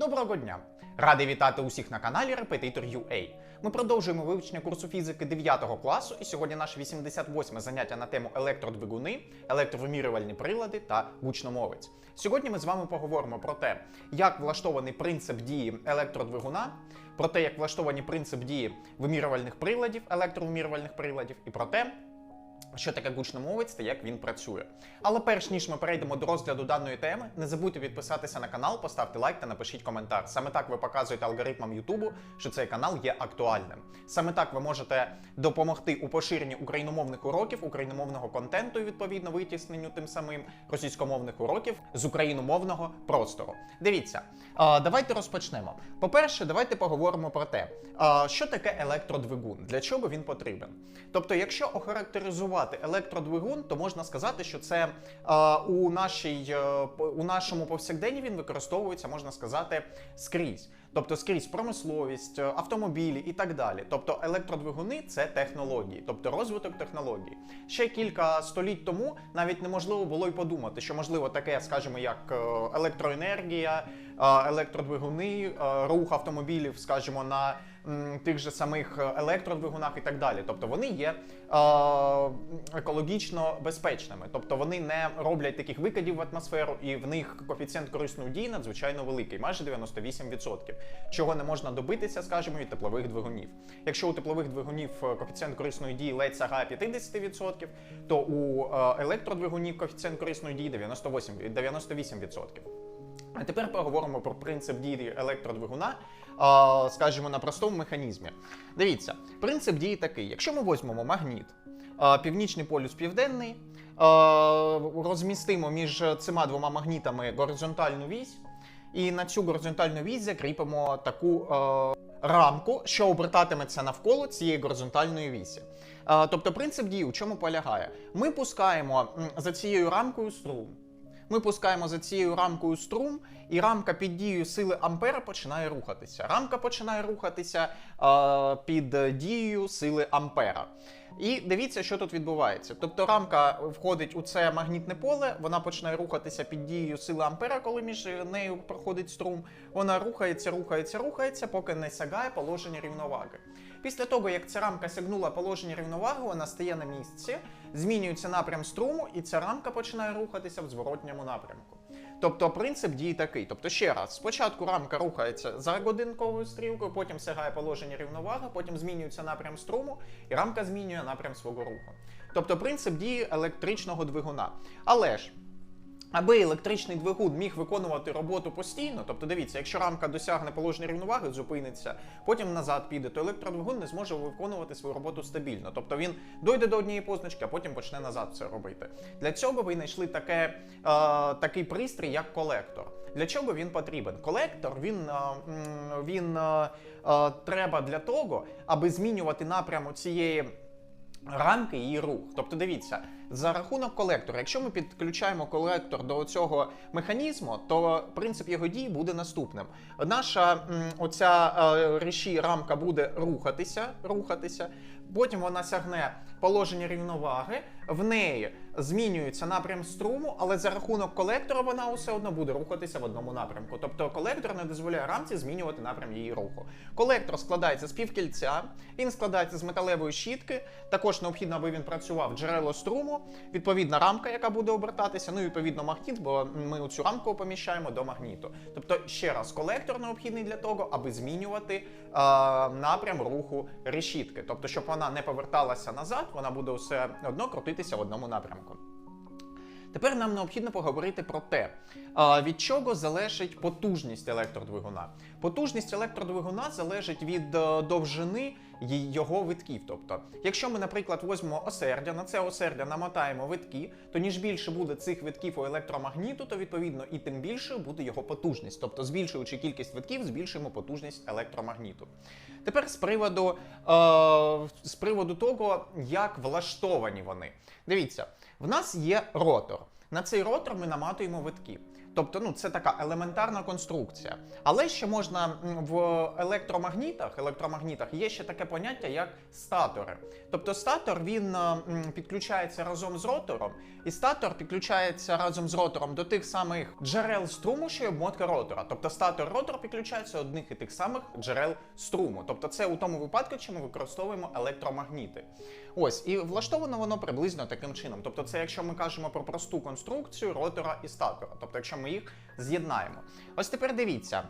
Доброго дня! Радий вітати усіх на каналі Repetitor.ua. Ми продовжуємо вивчення курсу фізики 9 класу, і сьогодні наше 88 заняття на тему електродвигуни, електровимірювальні прилади та гучномовець. Сьогодні ми з вами поговоримо про те, як влаштований принцип дії електродвигуна, про те, як влаштований принцип дії вимірювальних приладів, електровимірювальних приладів, і про те, що таке гучномовець та як він працює. Але перш ніж ми перейдемо до розгляду даної теми, не забудьте підписатися на канал, поставте лайк та напишіть коментар. Саме так ви показуєте алгоритмам Ютубу, що цей канал є актуальним. Саме так ви можете допомогти у поширенні україномовних уроків, україномовного контенту і відповідно витісненню тим самим російськомовних уроків з україномовного простору. Дивіться, давайте розпочнемо. По-перше, давайте поговоримо про те, що таке електродвигун, для чого він потрібен. Тобто, якщо охарактеризувати електродвигун, то можна сказати, що це а, у, нашій, е, у нашому повсякденні він використовується, можна сказати, скрізь. Тобто скрізь промисловість, е, автомобілі і так далі. Тобто електродвигуни це технології, тобто розвиток технологій. Ще кілька століть тому навіть неможливо було й подумати, що можливо таке, скажімо, як е, електроенергія, е, електродвигуни, е, рух автомобілів, скажімо, на тих же самих е, електродвигунах і так далі. Тобто вони є е, екологічно безпечними, тобто вони не роблять таких викидів в атмосферу, і в них коефіцієнт корисної дії надзвичайно великий, майже 98%, чого не можна добитися, скажімо, від теплових двигунів. Якщо у теплових двигунів е, коефіцієнт корисної дії ледь сягає 50%, то у електродвигунів коефіцієнт корисної дії 98, 98%. А тепер поговоримо про принцип дії електродвигуна, скажімо, на простому механізмі. Дивіться, принцип дії такий: якщо ми візьмемо магніт, північний полюс південний, розмістимо між цими двома магнітами горизонтальну вісь, і на цю горизонтальну вісь закріпимо таку рамку, що обертатиметься навколо цієї горизонтальної вісі. Тобто принцип дії у чому полягає? Ми пускаємо за цією рамкою струм. Ми пускаємо за цією рамкою струм, і рамка під дією сили Ампера починає рухатися. Рамка починає рухатися е, під дією сили Ампера. І дивіться, що тут відбувається. Тобто рамка входить у це магнітне поле, вона починає рухатися під дією сили Ампера, коли між нею проходить струм. Вона рухається, рухається, рухається, поки не сягає положення рівноваги. Після того, як ця рамка сягнула положення рівноваги, вона стає на місці, змінюється напрям струму, і ця рамка починає рухатися в зворотньому напрямку. Тобто принцип дії такий. Тобто, ще раз, спочатку рамка рухається за годинковою стрілкою, потім сягає положення рівноваги, потім змінюється напрям струму, і рамка змінює напрям свого руху. Тобто принцип дії електричного двигуна. Але ж. Аби електричний двигун міг виконувати роботу постійно, тобто дивіться, якщо рамка досягне положення рівноваги, зупиниться, потім назад піде, то електродвигун не зможе виконувати свою роботу стабільно. Тобто він дойде до однієї позначки, а потім почне назад це робити. Для цього ви знайшли таке, е, такий пристрій, як колектор. Для чого він потрібен? Колектор він, е, він е, е, треба для того, аби змінювати напрям цієї рамки її рух. Тобто, дивіться, за рахунок колектора, якщо ми підключаємо колектор до цього механізму, то принцип його дії буде наступним. Наша оця е, реші рамка буде рухатися, рухатися. Потім вона сягне положення рівноваги, в неї змінюється напрям струму, але за рахунок колектора вона все одно буде рухатися в одному напрямку. Тобто колектор не дозволяє рамці змінювати напрям її руху. Колектор складається з півкільця, він складається з металевої щітки. Також необхідно, аби він працював джерело струму, відповідна рамка, яка буде обертатися. Ну і відповідно магніт, бо ми цю рамку поміщаємо до магніту. Тобто, ще раз, колектор необхідний для того, аби змінювати е, напрям руху решітки. Тобто, щоб вона не поверталася назад, вона буде все одно крутитися в одному напрямку. Тепер нам необхідно поговорити про те, від чого залежить потужність електродвигуна. Потужність електродвигуна залежить від е, довжини його витків. Тобто, якщо ми, наприклад, візьмемо осердя, на це осердя намотаємо витки, то ніж більше буде цих витків у електромагніту, то відповідно і тим більшою буде його потужність. Тобто, збільшуючи кількість витків, збільшуємо потужність електромагніту. Тепер з приводу, е, з приводу того, як влаштовані вони. Дивіться, в нас є ротор. На цей ротор ми наматуємо витки. Тобто, ну це така елементарна конструкція. Але ще можна в електромагнітах, електромагнітах є ще таке поняття, як статори. Тобто статор він е, підключається разом з ротором, і статор підключається разом з ротором до тих самих джерел струму, що й обмотка ротора. Тобто статор ротор підключаються до одних і тих самих джерел струму. Тобто, це у тому випадку, чи ми використовуємо електромагніти. Ось і влаштовано воно приблизно таким чином. Тобто, це якщо ми кажемо про просту конструкцію ротора і статора, тобто, якщо ми їх з'єднаємо. Ось тепер дивіться.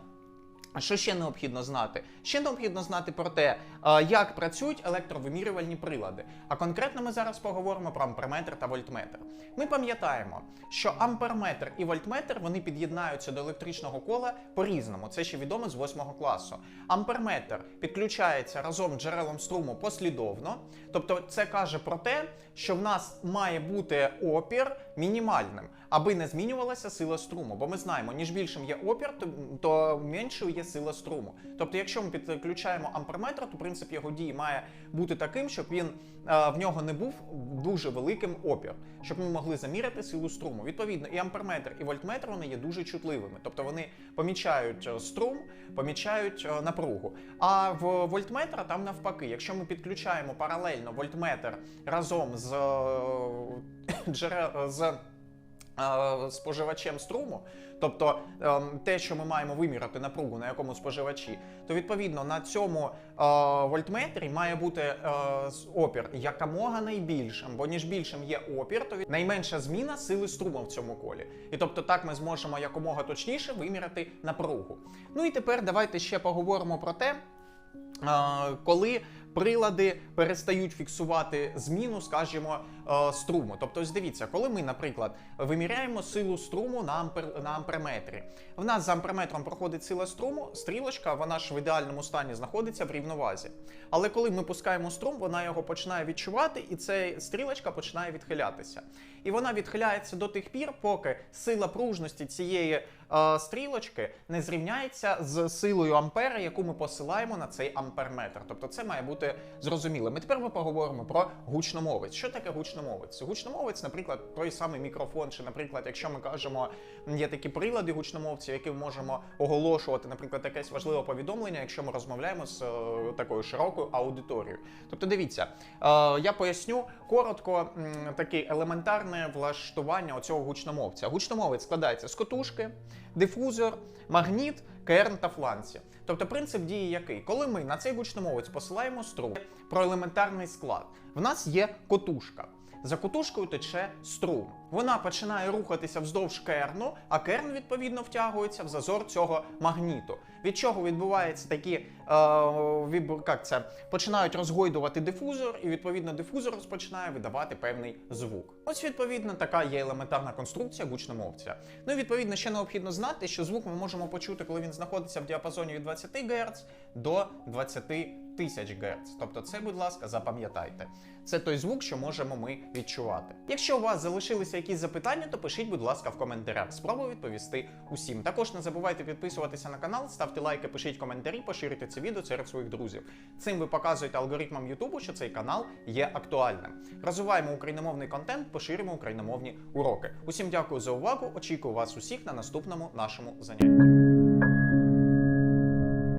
Що ще необхідно знати? Ще необхідно знати про те, е, як працюють електровимірювальні прилади. А конкретно ми зараз поговоримо про амперметр та вольтметр. Ми пам'ятаємо, що амперметр і вольтметр вони під'єднаються до електричного кола по-різному. Це ще відомо з 8 класу. Амперметр підключається разом з джерелом струму послідовно. Тобто, це каже про те, що в нас має бути опір мінімальним, аби не змінювалася сила струму. Бо ми знаємо, ніж більшим є опір, то, то меншою є сила струму. Тобто, якщо ми підключаємо амперметр, то принцип його дії має бути таким, щоб він е, в нього не був дуже великим опір, щоб ми могли заміряти силу струму. Відповідно, і амперметр, і вольтметр вони є дуже чутливими. Тобто вони помічають е, струм, помічають е, напругу. А в вольтметра там навпаки, якщо ми підключаємо паралельно вольтметр разом з з. е, Споживачем струму, тобто ем, те, що ми маємо виміряти напругу на якому споживачі, то відповідно на цьому е, вольтметрі має бути е, опір якомога найбільшим, бо ніж більшим є опір, то найменша зміна сили струму в цьому колі. І тобто так ми зможемо якомога точніше виміряти напругу. Ну і тепер давайте ще поговоримо про те, е, коли прилади перестають фіксувати зміну, скажімо, е, струму. Тобто, ось дивіться, коли ми, наприклад, виміряємо силу струму на, ампер, на амперметрі. В нас за амперметром проходить сила струму, стрілочка, вона ж в ідеальному стані знаходиться в рівновазі. Але коли ми пускаємо струм, вона його починає відчувати, і ця стрілочка починає відхилятися. І вона відхиляється до тих пір, поки сила пружності цієї е, стрілочки не зрівняється з силою ампера, яку ми посилаємо на цей амперметр. Тобто це має бути зрозумілим. І тепер ми поговоримо про гучномовець. Що таке гучномовець? Гучномовець, наприклад, той самий мікрофон, чи, наприклад, якщо ми кажемо, є такі прилади гучномовців, які ми можемо оголошувати, наприклад, якесь важливе повідомлення, якщо ми розмовляємо з е, такою широкою аудиторією. Тобто, дивіться, е, я поясню коротко м, таке елементарне влаштування оцього гучномовця. Гучномовець складається з котушки, дифузор, магніт, керн та фланці. Тобто принцип дії який? Коли ми на цей гучномовець посилаємо струм про елементарний склад, в нас є котушка. За котушкою тече струм. Вона починає рухатися вздовж керну, а керн відповідно втягується в зазор цього магніту. Від чого відбуваються такі е, вібр- як це, починають розгойдувати дифузор, і відповідно дифузор розпочинає видавати певний звук. Ось відповідно така є елементарна конструкція гучномовця. Ну і відповідно ще необхідно знати, що звук ми можемо почути, коли він знаходиться в діапазоні від 20 Гц до 20 тисяч Гц. Тобто, це, будь ласка, запам'ятайте. Це той звук, що можемо ми відчувати. Якщо у вас залишилися якісь запитання, то пишіть, будь ласка, в коментарях. Спробую відповісти усім. Також не забувайте підписуватися на канал, ставте лайки, пишіть коментарі, поширюйте це відео серед своїх друзів. Цим ви показуєте алгоритмам Ютубу, що цей канал є актуальним. Розвиваємо україномовний контент, поширюємо україномовні уроки. Усім дякую за увагу. Очікую вас усіх на наступному нашому занятті.